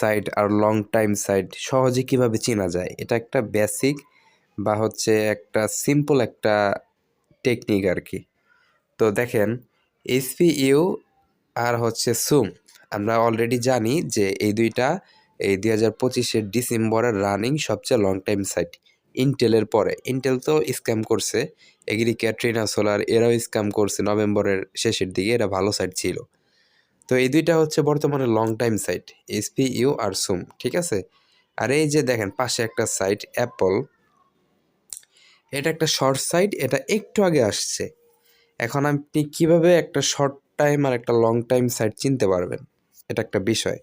Site আর long time sight সহজে কীভাবে চেনা যায়? এটা একটা বেসিক বা হচ্ছে একটা সিম্পল একটা টেকনিক আর কি তো দেখেন এসপিইউ আর হচ্ছে সুম আমরা অলরেডি জানি যে এই দুইটা এই দুই হাজার পঁচিশের ডিসেম্বরের রানিং সবচেয়ে লং টাইম সাইট ইন্টেলের পরে। ইন্টেল তো স্ক্যাম করছে এগ্রিকেয়ার ট্রিনা সোলার এরাও স্ক্যাম করছে, নভেম্বরের শেষের দিকে এরা ভালো সাইট ছিল। তো এই দুইটা হচ্ছে বর্তমানে long time site SP you আর সুম ঠিক আছে? আর এই যে দেখেন, পাশে একটা সাইট অ্যাপল এটা একটা শর্ট সাইট এটা একটু আগে আসছে। এখন আপনি কীভাবে একটা শর্ট টাইম আর একটা লং টাইম সাইট চিনতে পারবেন? এটা একটা বিষয়।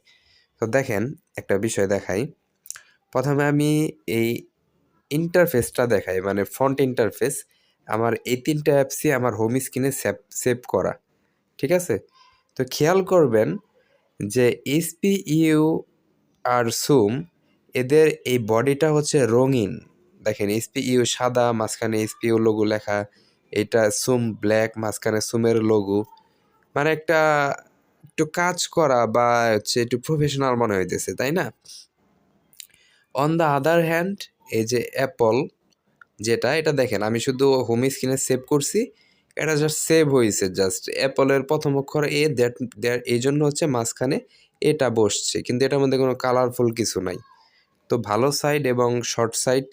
তো দেখেন, একটা বিষয় দেখাই। প্রথমে আমি এই ইন্টারফেসটা দেখাই মানে ফ্রন্ট ইন্টারফেস আমার এই তিনটা অ্যাপসই আমার হোম স্ক্রিনে সেভ সেভ করা, ঠিক আছে? তো খেয়াল করবেন যে ইউ আর সুম এদের এই বডিটা হচ্ছে রঙিন। দেখেন ইউ সাদা, মাঝখানে ইউ লোগো লেখা, এটা সুম ব্ল্যাক মাঝখানে সুমের লোগো মানে একটা একটু কাজ করা বা হচ্ছে একটু প্রফেশনাল মনে হইতেছে, তাই না? অন দ্য আদার হ্যান্ড এই যে অ্যাপল যেটা, এটা দেখেন, আমি শুধু হোম স্ক্রিনে সেভ করছি। এটা জাস্ট সেভ হয়েছে জাস্ট অ্যাপলের প্রথম অক্ষর এ দ্যাট দ্যাট এই জন্য হচ্ছে মাঝখানে এটা বসছে, কিন্তু এটার মধ্যে কোনো কালারফুল কিছু নাই। তো ভালো সাইড এবং শর্ট সাইড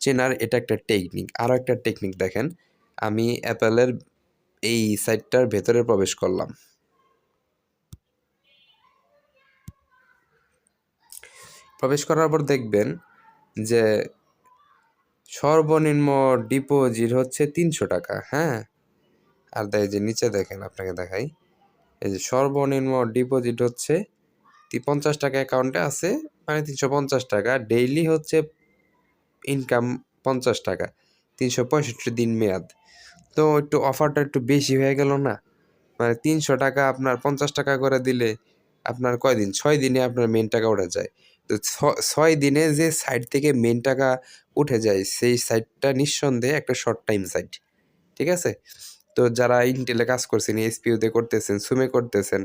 চেনার এটা একটা টেকনিক আরও একটা টেকনিক দেখেন, আমি অ্যাপেলের এই সাইটটার ভেতরে প্রবেশ করলাম। প্রবেশ করার পর দেখবেন যে সর্বনিম্ন ডিপোজিট হচ্ছে তিনশো টাকা হ্যাঁ? আর দেখ যে নিচে দেখেন আপনাকে দেখাই। এই যে সর্বনিম্ন ডিপোজিট হচ্ছে পঞ্চাশ টাকা অ্যাকাউন্টে আছে মানে তিনশো পঞ্চাশ টাকা। ডেইলি হচ্ছে ইনকাম পঞ্চাশ টাকা, তিনশো পঁয়ষট্টি দিন মেয়াদ। তো একটু অফারটা একটু বেশি হয়ে গেল না? মানে তিনশো টাকা আপনার পঞ্চাশ টাকা করে দিলে আপনার কয়দিন ছয় দিনে আপনার মেন টাকা উঠে যায়। তো ছয় দিনে যে সাইট থেকে মেন টাকা উঠে যায়, সেই সাইটটা নিঃসন্দেহে একটা শর্ট টাইম সাইট ঠিক আছে? তো যারা ইন্টেলে কাজ করছেন এসপিউতে করতেছেন সুমে করতেছেন,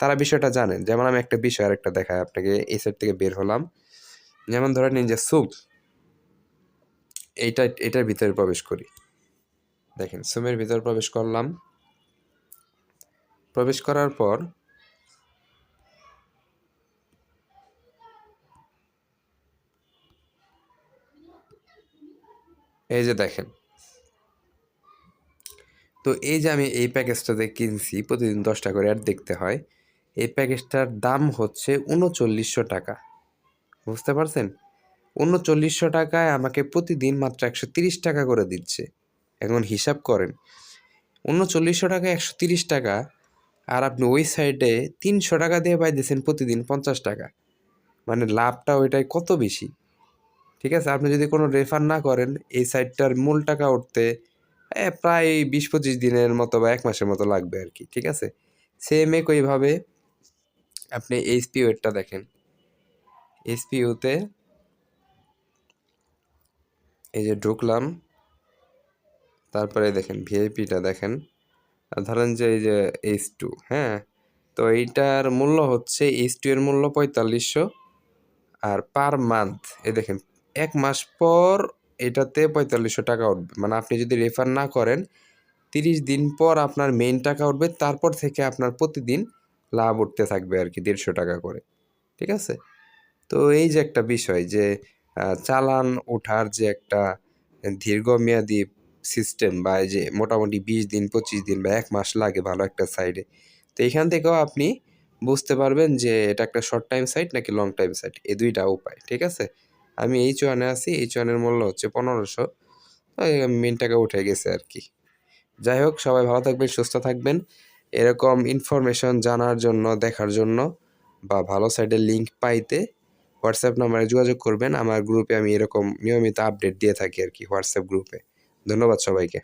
তারা বিষয়টা জানেন। যেমন আমি একটা বিষয় আর একটা দেখাই আপনাকে এই সাইট থেকে বের হলাম। যেমন ধরে নিন যে সুম এইটা, এটার ভিতরে প্রবেশ করি। দেখেন সুমের ভিতরে প্রবেশ করলাম। প্রবেশ করার পর এই যে দেখেন তো এই যে আমি এই প্যাকেজটাতে কিনছি, প্রতিদিন দশটা করে আর দেখতে হয়, এই প্যাকেজটার দাম হচ্ছে উনচল্লিশশো টাকা। বুঝতে পারছেন? উনচল্লিশশো টাকায় আমাকে প্রতিদিন মাত্র একশো তিরিশ টাকা করে দিচ্ছে। এখন হিসাব করেন, উনচল্লিশশো টাকা একশো তিরিশ টাকা, আর আপনি ওই সাইডে তিনশো টাকা দিয়ে পাইতেছেন প্রতিদিন পঞ্চাশ টাকা। মানে লাভটা ওইটাই কত বেশি? ঠিক আছে? আপনি যদি কোনো রেফার না করেন, এই সাইটটার মূল টাকা উঠতে প্রায় বিশ পঁচিশ দিনের মতো বা এক মাসের মতো লাগবে আর কি, ঠিক আছে? সেম একইভাবে আপনি এইচপিওটা দেখেন। এইচপিওতে এই যে ঢুকলাম, তারপরে দেখেন ভিআইপিটা দেখেন। ধরেন যে এই যে এইচ টু হ্যাঁ? তো এইটার মূল্য হচ্ছে এইচ টু এর মূল্য পঁয়তাল্লিশশো আর পার মান্থ এই দেখেন, এক মাস পর এটাতে পঁয়তাল্লিশশো টাকা উঠবে। মানে আপনি যদি রেফার না করেন, তিরিশ দিন পর আপনার মেইন টাকা উঠবে, তারপর থেকে আপনার প্রতিদিন লাভ উঠতে থাকবে আর কি, দেড়শো টাকা করে। ঠিক আছে? তো এই যে একটা বিষয় যে চালান ওঠার যে একটা দীর্ঘমেয়াদী সিস্টেম বা যে মোটামুটি বিশ দিন, পঁচিশ দিন বা এক মাস লাগে ভালো একটা সাইডে তো এখান থেকেও আপনি বুঝতে পারবেন যে এটা একটা শর্ট টাইম সাইট নাকি লং টাইম সাইট এই দুইটা উপায়। ঠিক আছে? আমি এইচ ওয়ানে আছি এইচ ওয়ানের মূল্য হচ্ছে পনেরোশো। মেন টাকা উঠে গেছে আর কি। যাই হোক, সবাই ভালো থাকবেন, সুস্থ থাকবেন। এরকম ইনফরমেশন জানার জন্য, দেখার জন্য বা ভালো সাইডের লিঙ্ক পাইতে হোয়াটসঅ্যাপ নাম্বারে যোগাযোগ করবেন। আমার গ্রুপে আমি এরকম নিয়মিত আপডেট দিয়ে থাকি আর কি হোয়াটসঅ্যাপ গ্রুপে ধন্যবাদ সবাইকে।